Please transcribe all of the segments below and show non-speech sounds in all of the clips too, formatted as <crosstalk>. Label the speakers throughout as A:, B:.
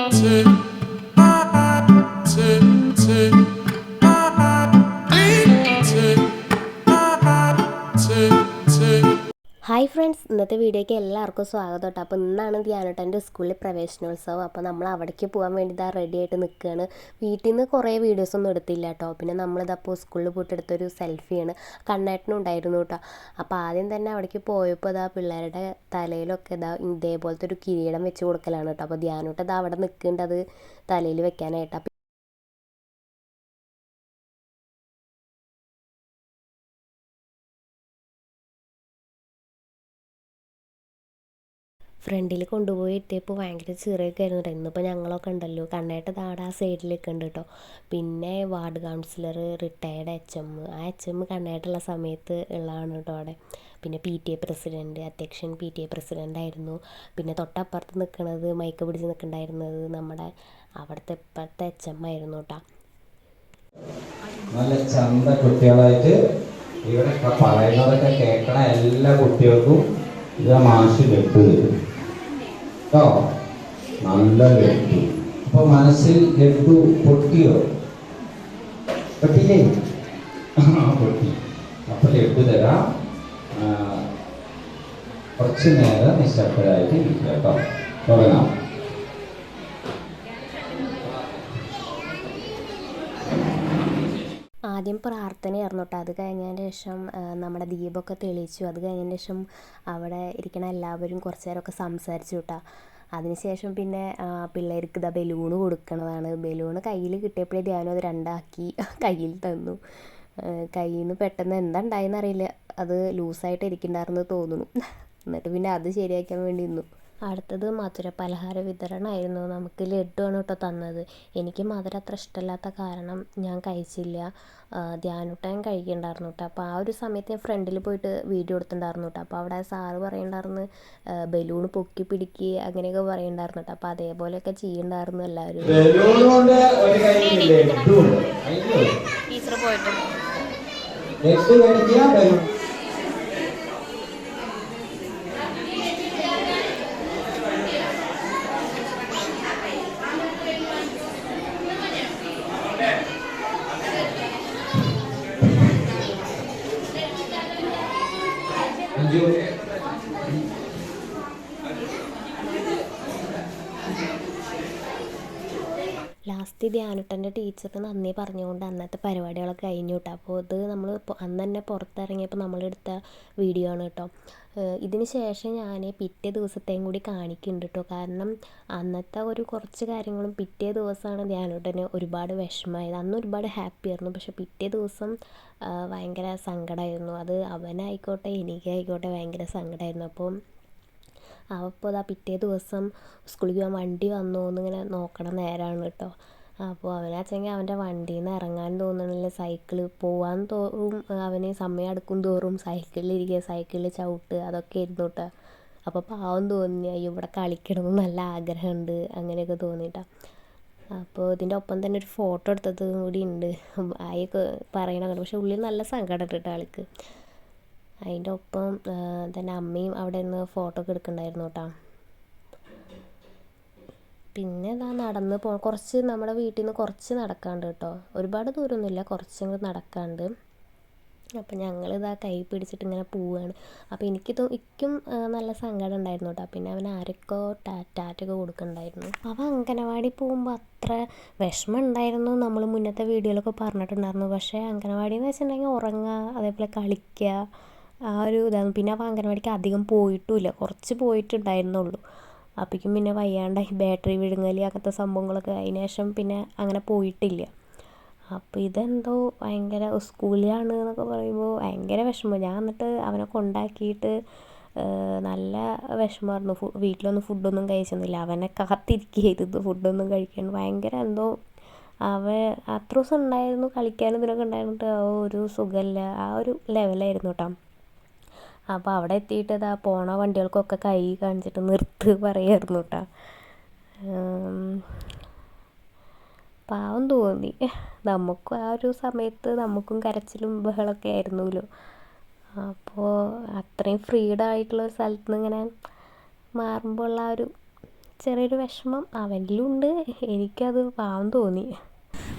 A: mountain. Friends ഇന്നത്തെ വീഡിയോയ്ക്ക് എല്ലാവർക്കും സ്വാഗതം കേട്ടോ. അപ്പോൾ ഇന്നാണ് ധ്യാനോട്ടന്റെ സ്കൂളിൽ പ്രവേശനോത്സവം. അപ്പോൾ നമ്മൾ അവിടേക്ക് പോകാൻ വേണ്ടി ഇതാ റെഡി ആയിട്ട് നിൽക്കുകയാണ് വീട്ടിൽ നിന്ന് കുറേ വീഡിയോസൊന്നും എടുത്തില്ല കേട്ടോ. പിന്നെ നമ്മളിതപ്പോൾ സ്കൂളിൽ പോയിട്ട് എടുത്തൊരു സെൽഫിയാണ് കണ്ണേട്ടനും ഉണ്ടായിരുന്നു കേട്ടോ. അപ്പോൾ ആദ്യം തന്നെ അവിടേക്ക് പോയപ്പോൾ ഇതാ പിള്ളേരുടെ തലയിലൊക്കെ ഇതാ ഇതേപോലത്തെ ഒരു കിരീടം വെച്ച് കൊടുക്കലാണ് കേട്ടോ. അപ്പോൾ ധ്യാനോട്ട് ഇതാ അവിടെ നിൽക്കേണ്ടത് തലയിൽ വെക്കാനായിട്ട്. ഫ്രണ്ടിൽ കൊണ്ടുപോയി എത്തിയപ്പോൾ ഭയങ്കര ചെറിയൊക്കെ ആയിരുന്നു കേട്ടോ ഇന്നിപ്പോൾ ഞങ്ങളൊക്കെ ഉണ്ടല്ലോ. കണ്ണേട്ട താടെ ആ സൈഡിലൊക്കെ ഉണ്ട് കേട്ടോ പിന്നെ ward councillor retired H M ആ എച്ച് എം കണ്ണേട്ടുള്ള സമയത്ത് ഉള്ളതാണ് കേട്ടോ അവിടെ. പിന്നെ പി ടി എ പ്രസിഡന്റ് അധ്യക്ഷൻ പി ടി എ പ്രസിഡന്റ് ആയിരുന്നു. പിന്നെ തൊട്ടപ്പുറത്ത് നിൽക്കുന്നത് മൈക്ക് പിടിച്ച് നിൽക്കണ്ടായിരുന്നത് നമ്മുടെ അവിടുത്തെ ഇപ്പോഴത്തെ എച്ച് എം ആയിരുന്നു കേട്ടോ
B: നല്ല ചന്ത കുട്ടികളായിട്ട് ഇവിടെ പറയുന്നതൊക്കെ കേൾക്കണ എല്ലാ കുട്ടികൾക്കും ഇതാ മാഷി തരും കേട്ടോ? നല്ല ലഡു അപ്പൊ മനസ്സിൽ ലഡു പൊട്ടിയോ? പൊട്ടില്ലേ? പൊട്ടി. അപ്പൊ ലഡു തരാം. കുറച്ച് നേരം നിശബ്ദരായിട്ട് ഇരിക്കുക കേട്ടോ. തുടങ്ങാം.
A: ആദ്യം പ്രാർത്ഥനയായിരുന്നു കേട്ടോ. അത് കഴിഞ്ഞതിന് ശേഷം നമ്മുടെ ദീപമൊക്കെ തെളിയിച്ചു. അത് കഴിഞ്ഞതിന് ശേഷം അവിടെ ഇരിക്കണ എല്ലാവരും കുറച്ച് നേരമൊക്കെ സംസാരിച്ചു കേട്ടോ. അതിനുശേഷം പിന്നെ പിള്ളേർക്ക് ഇതാ ബലൂണ് കൊടുക്കണതാണ്. ബലൂണ് കയ്യിൽ കിട്ടിയപ്പോഴേ ധ്യാനം അത് രണ്ടാക്കി <laughs> കയ്യിൽ തന്നു. കയ്യിൽ നിന്ന് പെട്ടെന്ന് എന്താ അറിയില്ല. അത് ലൂസായിട്ട് ഇരിക്കണ്ടായിരുന്നു തോന്നുന്നു. <laughs> എന്നിട്ട് പിന്നെ അത് ശരിയാക്കാൻ വേണ്ടി നിന്നു. അടുത്തത് മധുര പലഹാര വിതരണമായിരുന്നു. നമുക്ക് ലഡുവാണ് കേട്ടോ തന്നത്. എനിക്ക് മധുരം അത്ര ഇഷ്ടമല്ലാത്ത കാരണം ഞാൻ കഴിച്ചില്ല. ധ്യാനൂട്ടൻ കഴിക്കണ്ടായിരുന്നു കേട്ടോ. അപ്പോൾ ആ ഒരു സമയത്ത് ഞാൻ ഫ്രണ്ടിൽ പോയിട്ട് വീഡിയോ എടുത്തിട്ടുണ്ടായിരുന്നു കേട്ടോ. അപ്പോൾ അവിടെ സാറ് പറയണ്ടായിരുന്നു ബലൂൺ പൊക്കി പിടിക്കുക അങ്ങനെയൊക്കെ പറയണ്ടായിരുന്നു കേട്ടോ. അപ്പോൾ അതേപോലെയൊക്കെ ചെയ്യണ്ടായിരുന്നു എല്ലാവരും.
B: ബലൂൺ ഒരു കയ്യിൽ ഉണ്ട് അയ്യോ
A: ടീച്ചർ പോയിട്ട് ലാസ്റ്റ് ധ്യാനുട്ടന്റെ ടീച്ചർക്ക് നന്ദി പറഞ്ഞുകൊണ്ട് അന്നത്തെ പരിപാടികളൊക്കെ കഴിഞ്ഞു കേട്ടോ അപ്പോൾ ഇത് നമ്മൾ അന്ന് തന്നെ പുറത്തിറങ്ങിയപ്പോൾ നമ്മളെടുത്ത വീഡിയോ ആണ് കേട്ടോ. ഇതിന് ശേഷം ഞാൻ പിറ്റേ ദിവസത്തെയും കൂടി കാണിക്കുന്നുണ്ട് കേട്ടോ. കാരണം അന്നത്തെ ഒരു കുറച്ച് കാര്യങ്ങളും പിറ്റേ ദിവസമാണ് ധ്യാനുട്ടന് ഒരുപാട് വിഷമമായത്. അന്ന് ഒരുപാട് ഹാപ്പി ആയിരുന്നു. പക്ഷെ പിറ്റേ ദിവസം ഭയങ്കര സങ്കടമായിരുന്നു. അത് അവനായിക്കോട്ടെ എനിക്കായിക്കോട്ടെ ഭയങ്കര സങ്കടമായിരുന്നു. അപ്പം അപ്പോൾ അതാ പിറ്റേ ദിവസം സ്കൂളിൽ പോകാൻ വണ്ടി വന്നോ എന്നിങ്ങനെ നോക്കണ നേരമാണ് കേട്ടോ അപ്പോൾ അവനാച്ചെങ്കിൽ അവന്റെ വണ്ടിയിൽ നിന്ന് ഇറങ്ങാൻ തോന്നണില്ല. സൈക്കിൾ പോകാൻ തോറും അവന് സമയം അടുക്കും തോറും സൈക്കിളിൽ ഇരിക്കുക സൈക്കിളിൽ ചവിട്ടുക അതൊക്കെ ആയിരുന്നു കേട്ടോ അപ്പോൾ പാവം തോന്നി. അയ്യോ ഇവിടെ കളിക്കണമെന്ന് നല്ല ആഗ്രഹമുണ്ട്. അങ്ങനെയൊക്കെ തോന്നിയിട്ടാണ് അപ്പോൾ ഇതിന്റെ ഒപ്പം തന്നെ ഒരു ഫോട്ടോ എടുത്തതും കൂടി ഉണ്ട്. ആയൊക്കെ പറയണ പക്ഷെ ഉള്ളിൽ നല്ല സങ്കടം കേട്ടോ ആൾക്ക്. അതിന്റെ ഒപ്പം തന്നെ അമ്മയും അവിടെ നിന്ന് ഫോട്ടോ ഒക്കെ എടുക്കുന്നുണ്ടായിരുന്നു പിന്നെ ഇതാ നടന്ന് പോ കുറച്ച് നമ്മുടെ വീട്ടിൽ നിന്ന് കുറച്ച് നടക്കാണ്ട് കേട്ടോ. ഒരുപാട് ദൂരമൊന്നുമില്ല കുറച്ചങ്ങ് നടക്കാണ്ട് അപ്പം ഞങ്ങൾ ഇതാ കൈ പിടിച്ചിട്ട് ഇങ്ങനെ പോവുകയാണ്. അപ്പോൾ എനിക്ക് എനിക്കും നല്ല സങ്കടം ഉണ്ടായിരുന്നു കേട്ടോ. പിന്നെ അവൻ ആരൊക്കെ ടാറ്റൊക്കെ കൊടുക്കണ്ടായിരുന്നു അവൻ അങ്കനവാടി പോകുമ്പോൾ അത്ര വിഷമം ഉണ്ടായിരുന്നു. നമ്മൾ മുന്നത്തെ വീഡിയോയിലൊക്കെ പറഞ്ഞിട്ടുണ്ടായിരുന്നു. പക്ഷേ അങ്കനവാടി എന്ന് വെച്ചിട്ടുണ്ടെങ്കിൽ ഉറങ്ങുക അതേപോലെ കളിക്കുക ആ ഒരു ഇതാണ് പിന്നെ അപ്പോൾ അംഗനവാടിക്ക് അധികം പോയിട്ടുമില്ല. കുറച്ച് പോയിട്ടുണ്ടായിരുന്നുള്ളൂ. അപ്പോഴേക്കും പിന്നെ വയ്യാണ്ടായി. ബാറ്ററി വിഴുങ്ങൽ അങ്ങനത്തെ സംഭവങ്ങളൊക്കെ അതിന് ശേഷം പിന്നെ അങ്ങനെ പോയിട്ടില്ല. അപ്പോൾ ഇതെന്തോ ഭയങ്കര സ്കൂളിലാണ് എന്നൊക്കെ പറയുമ്പോൾ ഭയങ്കര വിഷമം. ഞാൻ എന്നിട്ട് അവനെ കൊണ്ടാക്കിയിട്ട് നല്ല വിഷമമായിരുന്നു. വീട്ടിലൊന്നും ഫുഡൊന്നും കഴിച്ചൊന്നുമില്ല. അവനെ കാത്തിരിക്കുകയായിരുന്നു. ഫുഡൊന്നും കഴിക്കാണ്ട് ഭയങ്കര എന്തോ അവ അത്ര ദിവസം ഉണ്ടായിരുന്നു കളിക്കാനും ഇതിനൊക്കെ ഉണ്ടായിരുന്നിട്ട് ഒരു സുഖമില്ല. ആ ഒരു ലെവലായിരുന്നു കേട്ടോ. അപ്പോൾ അവിടെ എത്തിയിട്ട് ഇതാ പോണ വണ്ടികൾക്കൊക്കെ കൈ കാണിച്ചിട്ട് നിർത്ത് പറയായിരുന്നു കേട്ടോ പാവം തോന്നി. നമുക്കും ആ ഒരു സമയത്ത് നമുക്കും കരച്ചിലും ബഹളമൊക്കെ ആയിരുന്നല്ലോ. അപ്പോൾ അത്രയും ഫ്രീഡം ആയിട്ടുള്ള ഒരു സ്ഥലത്ത് നിന്ന് ഇങ്ങനെ മാറുമ്പോൾ ഉള്ള ആ ഒരു ചെറിയൊരു വിഷമം അവനിലുണ്ട്. എനിക്കത് പാവം തോന്നി.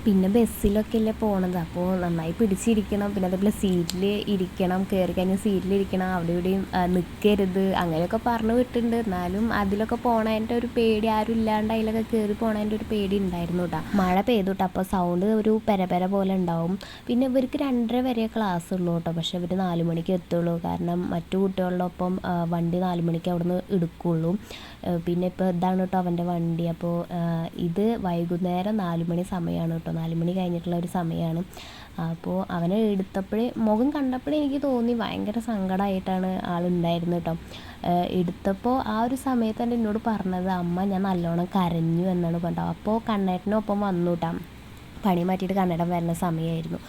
A: പിന്നെ ബസ്സിലൊക്കെ അല്ലേ പോണത്. അപ്പോൾ നന്നായി പിടിച്ചിരിക്കണം. പിന്നെ അതേപോലെ സീറ്റിൽ ഇരിക്കണം. കയറി കഴിഞ്ഞാൽ സീറ്റിലിരിക്കണം അവിടെ ഇവിടെയും നിൽക്കരുത് അങ്ങനെയൊക്കെ പറഞ്ഞു വിട്ടിട്ടുണ്ട്. എന്നാലും അതിലൊക്കെ പോണതിന്റെ ഒരു പേടി ആരും ഇല്ലാണ്ട് അതിലൊക്കെ കയറി പോണതിന്റെ ഒരു പേടി ഉണ്ടായിരുന്നു കേട്ടോ മഴ പെയ്തു കേട്ടോ അപ്പോൾ സൗണ്ട് ഒരു പെരപെര പോലെ ഉണ്ടാവും. പിന്നെ ഇവർക്ക് രണ്ടര വരെ ക്ലാസ് ഉള്ളൂ കേട്ടോ പക്ഷെ ഇവർ നാല് മണിക്ക് എത്തുള്ളൂ. കാരണം മറ്റു കുട്ടികളോടൊപ്പം ആ, വണ്ടി നാല് മണിക്ക് അവിടെ നിന്ന് എടുക്കുള്ളൂ പിന്നെ ഇപ്പോൾ ഇതാണ് കേട്ടോ അവന്റെ വണ്ടി. അപ്പോൾ ഇത് വൈകുന്നേരം നാല് മണി സമയമാണ് കേട്ടോ നാല് മണി കഴിഞ്ഞിട്ടുള്ള ഒരു സമയമാണ് അപ്പോൾ അവനെ എടുത്തപ്പോഴേ മുഖം കണ്ടപ്പോഴേ എനിക്ക് തോന്നി ഭയങ്കര സങ്കടമായിട്ടാണ് ആളുണ്ടായിരുന്നത് കേട്ടോ എടുത്തപ്പോൾ ആ ഒരു സമയത്ത് തന്നെ എന്നോട് പറഞ്ഞത് അമ്മ ഞാൻ നല്ലോണം കരഞ്ഞു എന്നാണ് പറഞ്ഞത്. അപ്പോൾ കണ്ണേട്ടനൊപ്പം വന്നു കേട്ടോ പണി മാറ്റിയിട്ട് കണ്ണടം വരുന്ന സമയമായിരുന്നു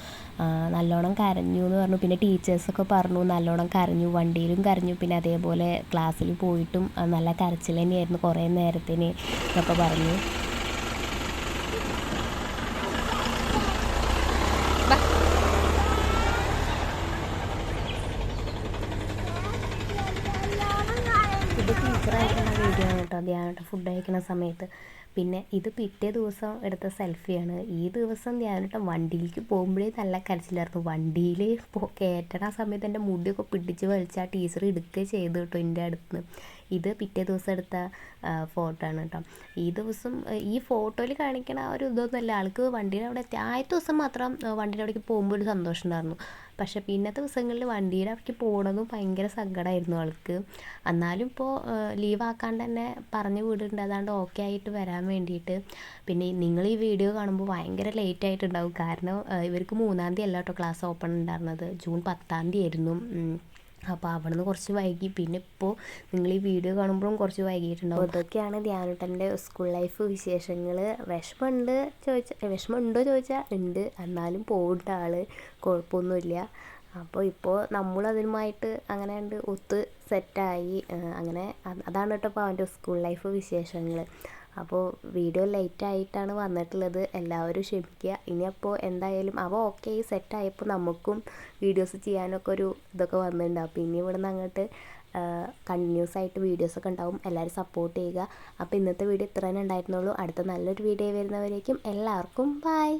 A: നല്ലോണം കരഞ്ഞു എന്ന് പറഞ്ഞു. പിന്നെ ടീച്ചേഴ്സൊക്കെ പറഞ്ഞു നല്ലോണം കരഞ്ഞു വണ്ടിയിലും കരഞ്ഞു. പിന്നെ അതേപോലെ ക്ലാസ്സിൽ പോയിട്ടും നല്ല കരച്ചിൽ തന്നെയായിരുന്നു കുറേ നേരത്തിന് എന്നൊക്കെ പറഞ്ഞു ഇത് ടീച്ചറായിട്ടുള്ള ധ്യാനോട്ട് ഫുഡ് കഴിക്കുന്ന സമയത്ത്. പിന്നെ ഇത് പിറ്റേ ദിവസം എടുത്ത സെൽഫിയാണ് ഈ ദിവസം ധ്യാനോട്ട് വണ്ടിയിലേക്ക് പോകുമ്പോഴേ നല്ല കരച്ചിലായിരുന്നു. വണ്ടിയിൽ കയറ്റണ സമയത്ത് എന്റെ മുടിയൊക്കെ പിടിച്ച് വലിച്ച് ടീച്ചർ എടുക്കുകയും ചെയ്തു കേട്ടോ എന്റെ അടുത്ത് ഇത് പിറ്റേ ദിവസം എടുത്ത ഫോട്ടോ ആണ് കേട്ടോ ഈ ദിവസം ഈ ഫോട്ടോയിൽ കാണിക്കണ ആ ഒരു ഇതൊന്നുമല്ല. ആൾക്ക് വണ്ടിയുടെ അവിടെ ആദ്യത്തെ ദിവസം മാത്രം വണ്ടിയുടെ അവിടേക്ക് പോകുമ്പോൾ ഒരു സന്തോഷം ഉണ്ടായിരുന്നു. പക്ഷെ പിന്നത്തെ ദിവസങ്ങളിൽ വണ്ടിയുടെ അവിടേക്ക് പോകണതും ഭയങ്കര സങ്കടമായിരുന്നു ആൾക്ക്. എന്നാലും ഇപ്പോൾ ലീവ് ആക്കാണ്ട് തന്നെ പറഞ്ഞു വിടുന്നുണ്ട്. അതാണ്ട് ഓക്കെ ആയിട്ട് വരാൻ വേണ്ടിയിട്ട്. പിന്നെ നിങ്ങൾ ഈ വീഡിയോ കാണുമ്പോൾ ഭയങ്കര ലേറ്റ് ആയിട്ടുണ്ടാവും. കാരണം ഇവർക്ക് മൂന്നാം തീയതി അല്ല കേട്ടോ ക്ലാസ് ഓപ്പൺ ഉണ്ടായിരുന്നത്. ജൂൺ പത്താം തീയതി ആയിരുന്നു. അപ്പോൾ അവിടെ നിന്ന് കുറച്ച് വൈകി. പിന്നെ ഇപ്പോൾ നിങ്ങൾ ഈ വീഡിയോ കാണുമ്പോഴും കുറച്ച് വൈകിയിട്ടുണ്ടാവും. അതൊക്കെയാണ് ധ്യാനട്ടന്റെ സ്കൂൾ ലൈഫ് വിശേഷങ്ങൾ വിഷമമുണ്ട് ചോദിച്ചാൽ വിഷമമുണ്ടോ ചോദിച്ചാൽ ഉണ്ട്. എന്നാലും പോകണ്ട ആൾ കുഴപ്പമൊന്നുമില്ല. അപ്പോൾ ഇപ്പോൾ നമ്മൾ അതിനുമായിട്ട് അങ്ങനെ ഉണ്ട് ഒത്ത് സെറ്റായി. അങ്ങനെ അതാണ് കേട്ടോ ഇപ്പോൾ അവന്റെ സ്കൂൾ ലൈഫ് വിശേഷങ്ങൾ അപ്പോൾ വീഡിയോ ലേറ്റ് ആയിട്ടാണ് വന്നിട്ടുള്ളത്. എല്ലാവരും ക്ഷമിക്കുക. ഇനി അപ്പോൾ എന്തായാലും അവ ഓക്കെ സെറ്റായപ്പോൾ നമുക്കും വീഡിയോസ് ചെയ്യാനൊക്കെ ഒരു ഇതൊക്കെ വന്നിട്ടുണ്ട് അപ്പോൾ ഇനി ഇവിടെ നിന്ന് അങ്ങോട്ട് കണ്ടിന്യൂസ് ആയിട്ട് വീഡിയോസൊക്കെ ഉണ്ടാവും. എല്ലാവരും സപ്പോർട്ട് ചെയ്യുക. അപ്പോൾ ഇന്നത്തെ വീഡിയോ ഇത്ര തന്നെ ഉണ്ടായിരുന്നുള്ളൂ. അടുത്ത നല്ലൊരു വീഡിയോ വരുന്നവരേക്കും എല്ലാവർക്കും ബൈ